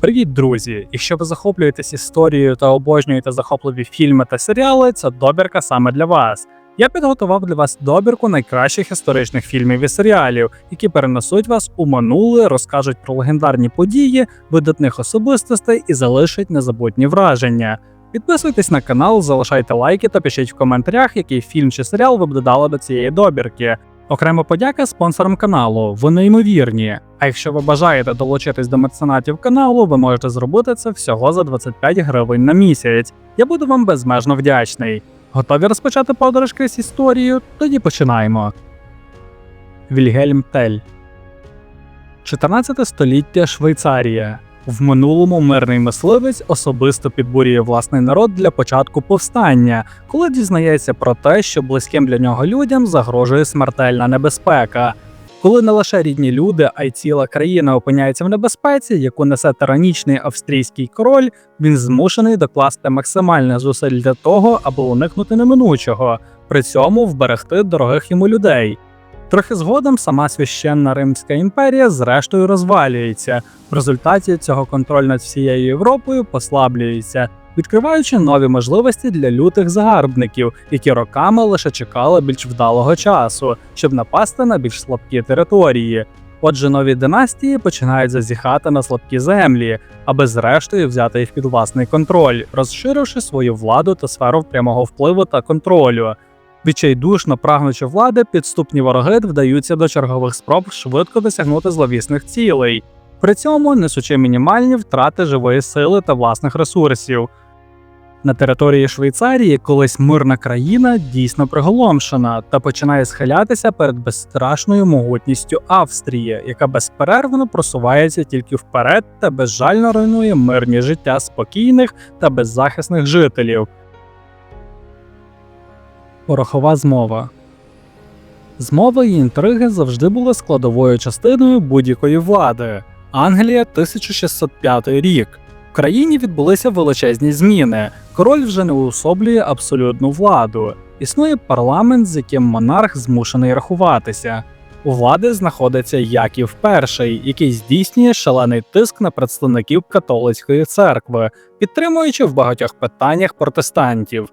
Привіт, друзі! Якщо ви захоплюєтесь історією та обожнюєте захопливі фільми та серіали, ця добірка саме для вас. Я підготував для вас добірку найкращих історичних фільмів і серіалів, які перенесуть вас у минуле, розкажуть про легендарні події, видатних особистостей і залишать незабутні враження. Підписуйтесь на канал, залишайте лайки та пишіть в коментарях, який фільм чи серіал ви б додали до цієї добірки. Окрема подяка спонсорам каналу, ви неймовірні. А якщо ви бажаєте долучитись до меценатів каналу, ви можете зробити це всього за 25 гривень на місяць. Я буду вам безмежно вдячний. Готові розпочати подорож крізь історію? Тоді починаємо. Вільгельм Тель 14 століття Швейцарія. В минулому мирний мисливець особисто підбурює власний народ для початку повстання, коли дізнається про те, що близьким для нього людям загрожує смертельна небезпека. Коли не лише рідні люди, а й ціла країна опиняється в небезпеці, яку несе тиранічний австрійський король, він змушений докласти максимальне зусиль для того, аби уникнути неминучого, при цьому вберегти дорогих йому людей. Трохи згодом сама священна Римська імперія зрештою розвалюється. В результаті цього контроль над всією Європою послаблюється, відкриваючи нові можливості для лютих загарбників, які роками лише чекали більш вдалого часу, щоб напасти на більш слабкі території. Отже, нові династії починають зазіхати на слабкі землі, аби зрештою взяти їх під власний контроль, розширивши свою владу та сферу прямого впливу та контролю. Відчайдушно прагнучи влади, підступні вороги вдаються до чергових спроб швидко досягнути зловісних цілей, при цьому несучи мінімальні втрати живої сили та власних ресурсів. На території Швейцарії колись мирна країна дійсно приголомшена та починає схилятися перед безстрашною могутністю Австрії, яка безперервно просувається тільки вперед та безжально руйнує мирні життя спокійних та беззахисних жителів. Порохова змова. Змова і інтриги завжди були складовою частиною будь-якої влади. Англія 1605 рік. В країні відбулися величезні зміни. Король вже не уособлює абсолютну владу. Існує парламент, з яким монарх змушений рахуватися. У влади знаходиться Яків І, який здійснює шалений тиск на представників католицької церкви, підтримуючи в багатьох питаннях протестантів.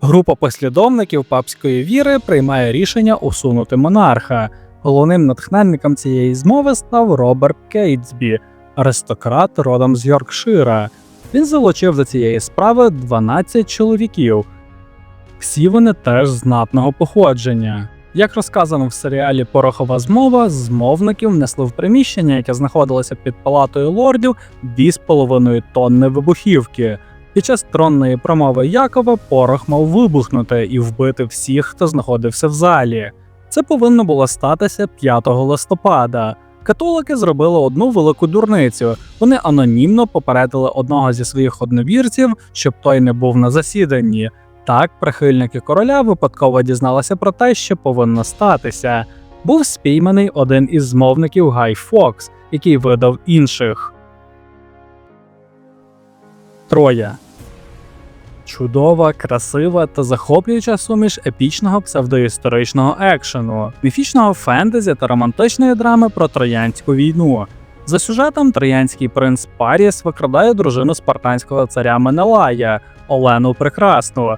Група послідовників папської віри приймає рішення усунути монарха. Головним натхненником цієї змови став Роберт Кейтсбі, аристократ родом з Йоркшира. Він залучив до цієї справи 12 чоловіків. Всі вони теж знатного походження. Як розказано в серіалі Порохова змова, змовників внесли в приміщення, яке знаходилося під палатою лордів, 2,5 тонни вибухівки. Під час тронної промови Якова порох мав вибухнути і вбити всіх, хто знаходився в залі. Це повинно було статися 5 листопада. Католики зробили одну велику дурницю. Вони анонімно попередили одного зі своїх одновірців, щоб той не був на засіданні. Так, прихильники короля випадково дізналися про те, що повинно статися. Був спійманий один із змовників Гай Фокс, який видав інших. Троя Чудова, красива та захоплююча суміш епічного псевдоісторичного екшену, міфічного фентезі та романтичної драми про Троянську війну. За сюжетом троянський принц Паріс викрадає дружину спартанського царя Менелая Олену Прекрасну.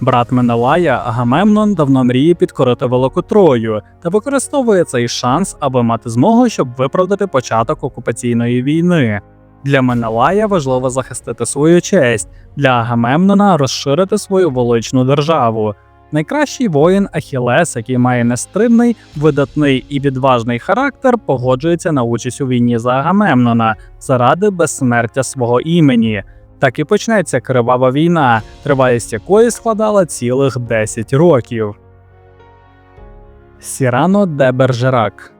Брат Менелая Агамемнон давно мріє підкорити Велику Трою та використовує цей шанс, аби мати змогу, щоб виправдати початок окупаційної війни. Для Менелая важливо захистити свою честь, для Агамемнона розширити свою величну державу. Найкращий воїн Ахілес, який має нестримний, видатний і відважний характер, погоджується на участь у війні за Агамемнона заради безсмертя свого імені. Так і почнеться кривава війна, тривалість якої складала цілих 10 років. Сірано де Бержерак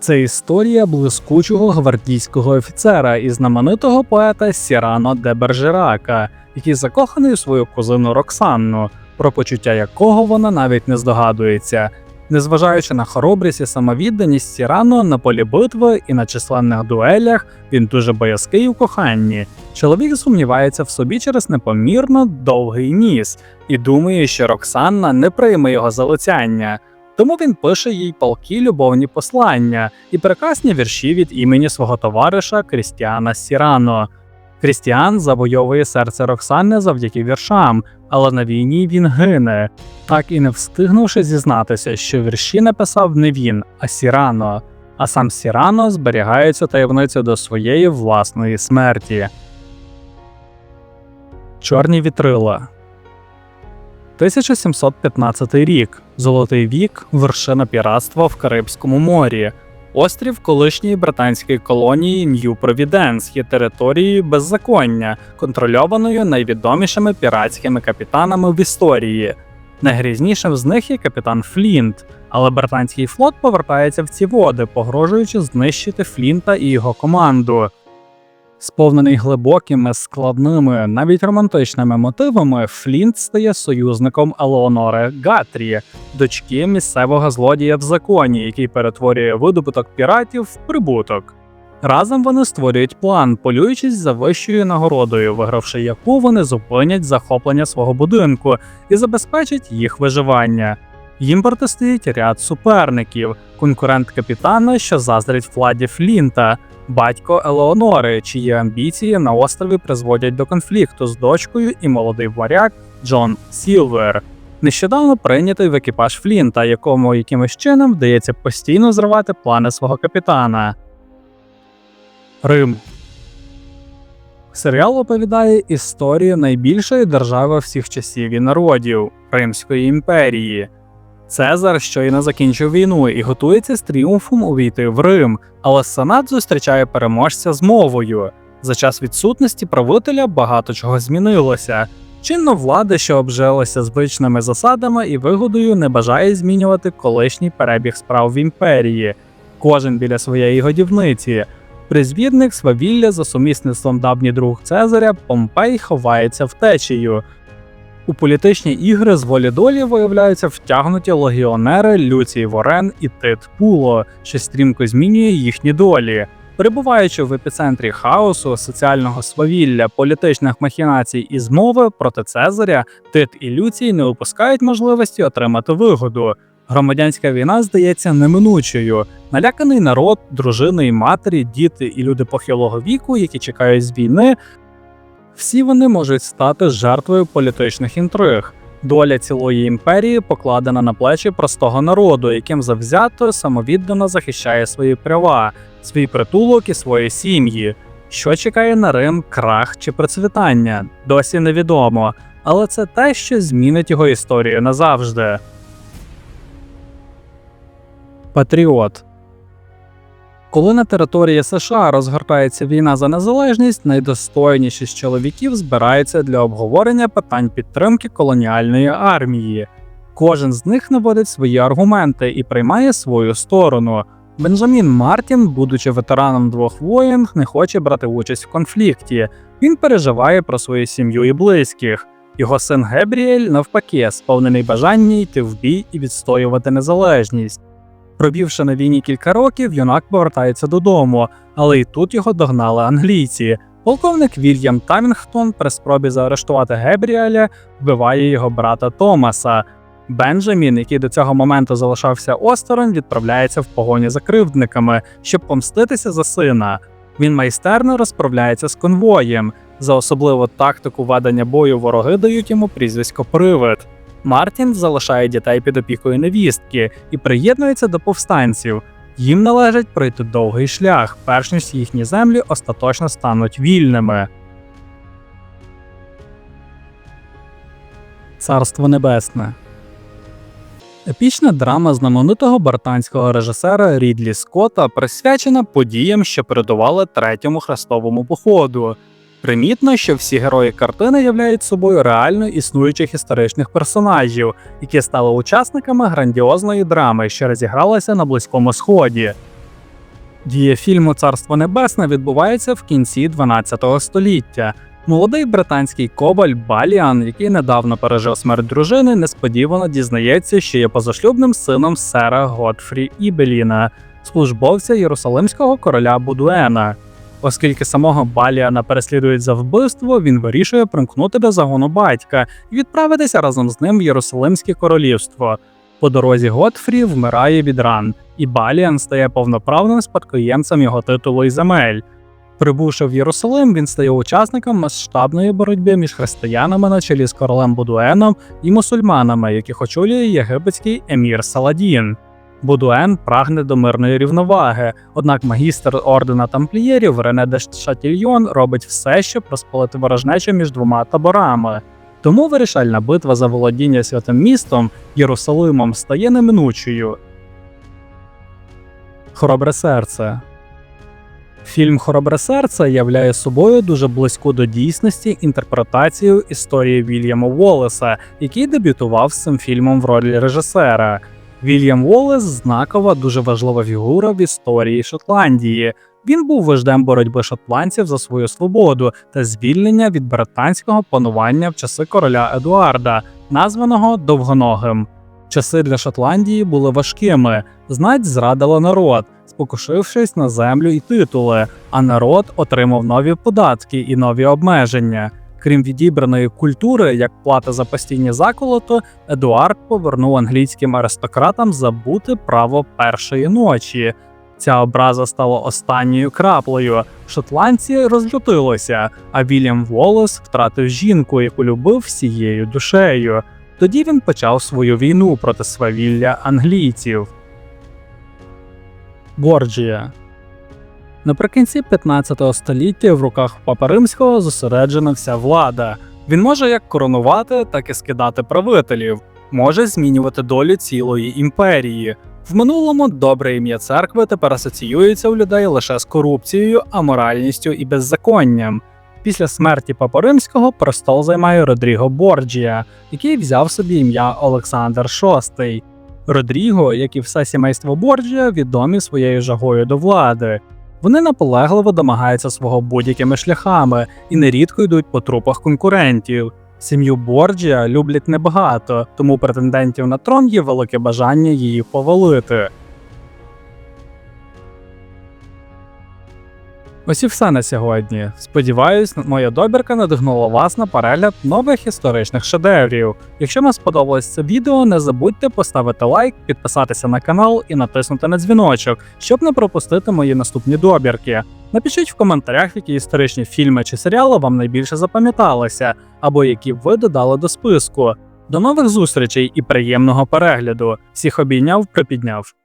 це історія блискучого гвардійського офіцера і знаменитого поета Сірано де Бержерака, який закоханий у свою кузину Роксанну, про почуття якого вона навіть не здогадується. Незважаючи на хоробрість і самовідданість Сірано на полі битви і на численних дуелях, він дуже боязкий у коханні. Чоловік сумнівається в собі через непомірно довгий ніс і думає, що Роксанна не прийме його залицяння. Тому він пише їй палкі любовні послання і прекрасні вірші від імені свого товариша Крістіана Сірано. Крістіан завойовує серце Роксани завдяки віршам, але на війні він гине, так і не встигнувши зізнатися, що вірші написав не він, а Сірано. А сам Сірано зберігає цю таємницю до своєї власної смерті. Чорні вітрила 1715 рік. Золотий вік, вершина піратства в Карибському морі. Острів колишньої британської колонії Нью Провіденс є територією беззаконня, контрольованою найвідомішими піратськими капітанами в історії. Найгрізнішим з них є капітан Флінт, але британський флот повертається в ці води, погрожуючи знищити Флінта і його команду. Сповнений глибокими, складними, навіть романтичними мотивами, Флінт стає союзником Елеонори Гатрі, дочки місцевого злодія в законі, який перетворює видобуток піратів в прибуток. Разом вони створюють план, полюючись за вищою нагородою, вигравши яку вони зупинять захоплення свого будинку і забезпечать їх виживання. Їм протистоїть ряд суперників, конкурент капітана, що заздрить владі Флінта, батько Елеонори, чиї амбіції на острові призводять до конфлікту з дочкою і молодий варяг Джон Сілвер. Нещодавно прийнятий в екіпаж Флінта, якому якимось чином вдається постійно зривати плани свого капітана. Рим Серіал оповідає історію найбільшої держави всіх часів і народів Римської імперії. Цезар щойно закінчив війну і готується з тріумфом увійти в Рим, але Сенат зустрічає переможця з мовою. За час відсутності правителя багато чого змінилося. Чинно влада, що обжилася звичними засадами і вигодою, не бажає змінювати колишній перебіг справ в імперії, кожен біля своєї годівниці. Призвідник свавілля за сумісництвом давній друг Цезаря Помпей ховається втечею. У політичні ігри з волі долі виявляються втягнуті легіонери Люцій Ворен і Тит Пуло, що стрімко змінює їхні долі. Перебуваючи в епіцентрі хаосу, соціального свавілля, політичних махінацій і змови проти Цезаря, Тит і Люцій не упускають можливості отримати вигоду. Громадянська війна здається неминучою. Наляканий народ, дружини і матері, діти і люди похилого віку, які чекають з війни, всі вони можуть стати жертвою політичних інтриг. Доля цілої імперії покладена на плечі простого народу, яким завзято самовіддано захищає свої права, свій притулок і свої сім'ї. Що чекає на Рим, крах чи процвітання, досі невідомо, але це те, що змінить його історію назавжди. Патріот коли на території США розгортається війна за незалежність, найдостойніші з чоловіків збираються для обговорення питань підтримки колоніальної армії. Кожен з них наводить свої аргументи і приймає свою сторону. Бенджамін Мартін, будучи ветераном двох воєн, не хоче брати участь в конфлікті. Він переживає про свою сім'ю і близьких. Його син Гебріель, навпаки, сповнений бажання йти в бій і відстоювати незалежність. Пробівши на війні кілька років, юнак повертається додому, але й тут його догнали англійці. Полковник Вільям Тамінгтон при спробі заарештувати Гебріеля вбиває його брата Томаса. Бенджамін, який до цього моменту залишався осторонь, відправляється в погоні за кривдниками, щоб помститися за сина. Він майстерно розправляється з конвоєм. За особливу тактику ведення бою вороги дають йому прізвисько Привид. Мартін залишає дітей під опікою невістки і приєднується до повстанців. Їм належить пройти довгий шлях, перш ніж їхні землі остаточно стануть вільними. Царство Небесне Епічна драма знаменитого британського режисера Рідлі Скотта присвячена подіям, що передували третьому хрестовому походу. Примітно, що всі герої картини являють собою реально існуючих історичних персонажів, які стали учасниками грандіозної драми, що розігралася на Близькому Сході. Дія фільму Царство Небесне відбувається в кінці 12 століття. Молодий британський кобаль Баліан, який недавно пережив смерть дружини, несподівано дізнається, що є позашлюбним сином сера Готфрі Ібеліна, службовця Єрусалимського короля Будуена. Оскільки самого Баліана переслідують за вбивство, він вирішує примкнути до загону батька і відправитися разом з ним в Єрусалимське королівство. По дорозі Готфрі вмирає від ран, і Баліан стає повноправним спадкоємцем його титулу і земель. Прибувши в Єрусалим, він стає учасником масштабної боротьби між християнами на чолі з королем Будуеном і мусульманами, яких очолює єгипетський емір Саладін. Будуен прагне до мирної рівноваги, однак магістр ордена тамплієрів Рене де Шатільйон робить все, щоб розпалити ворожнечу між двома таборами. Тому вирішальна битва за володіння святим містом Єрусалимом стає неминучою. Хоробре серце Фільм Хоробре серце являє собою дуже близьку до дійсності інтерпретацію історії Вільяма Уоллеса, який дебютував з цим фільмом в ролі режисера. Вільям Уоллес знакова дуже важлива фігура в історії Шотландії. Він був вождем боротьби шотландців за свою свободу та звільнення від британського панування в часи короля Едуарда, названого Довгоногим. Часи для Шотландії були важкими. Знать зрадила народ, спокушившись на землю і титули, а народ отримав нові податки і нові обмеження. Крім відібраної культури, як плата за постійні заколото, Едуард повернув англійським аристократам забути право першої ночі. Ця образа стала останньою краплею. Шотландці розлютилися, а Вільям Волос втратив жінку, яку любив всією душею. Тоді він почав свою війну проти свавілля англійців. Борджія Наприкінці 15 століття в руках Папа Римського зосереджена вся влада. Він може як коронувати, так і скидати правителів, може змінювати долю цілої імперії. В минулому добре ім'я церкви тепер асоціюється у людей лише з корупцією, аморальністю і беззаконням. Після смерті Папа Римського престол займає Родріго Борджія, який взяв собі ім'я Олександр VI. Родріго, як і все сімейство Борджія, відомі своєю жагою до влади. Вони наполегливо домагаються свого будь-якими шляхами і нерідко йдуть по трупах конкурентів. Сім'ю Борджія люблять небагато, тому претендентів на трон є велике бажання її повалити. Ось і все на сьогодні. Сподіваюсь, моя добірка надихнула вас на перегляд нових історичних шедеврів. Якщо вам сподобалось це відео, не забудьте поставити лайк, підписатися на канал і натиснути на дзвіночок, щоб не пропустити мої наступні добірки. Напишіть в коментарях, які історичні фільми чи серіали вам найбільше запам'яталися, або які ви додали до списку. До нових зустрічей і приємного перегляду! Всіх обійняв, припідняв.